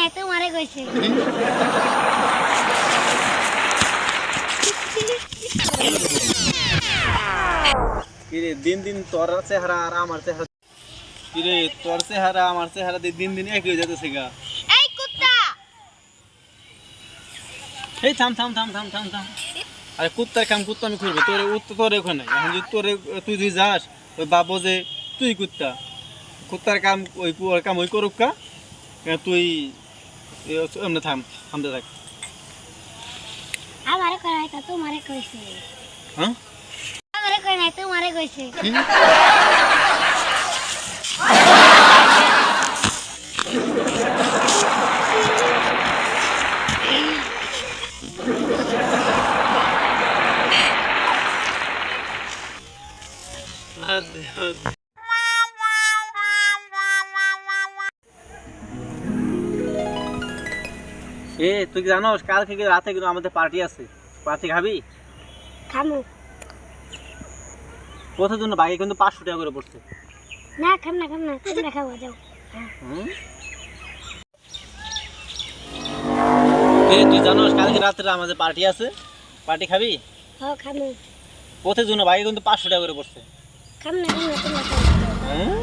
নাই তোমারে কইছে। কিরে দিন দিন তোর চেহারা আর আমার চেহারা কিরে তোর চেহারা আমার চেহারা দিন দিন একই হয়ে যেতেছে গা। এই কুত্তা! এই থাম থাম থাম থাম থাম থাম। আরে কুত্তার কাম কুত্তা আমি করব তোর উত্তর তোর ওখানে এখন যদি তোর তুই যদি যাস ওই বাবু যে তুই কুত্তা। কুত্তার কাম ওই কাম ওই করুক কা তুই এমনি থাম থামতে থাক আমারে কই নাই তা তোমারে কইছে। হ্যাঁ আমারে কই নাই তোমারে কইছে। এ তুই জানোস কাল থেকে রাতে কিন্তু আমাদের পার্টি আছে? পার্টি খাবি? খামু। কোথার জন্য বাইকে কিন্তু পাঁচশো টাকা করে পড়ছে। না খাম না খাম না তোমরা খাব যাও। এ তুই জানোস কালকে রাত্রে আমাদের পার্টি আছে। পার্টি খাবি? হ খামু। পথের জন্য বাইকে কিন্তু পাঁচশো টাকা করে পড়ছে। খাম না খাম না তোমরা হুম?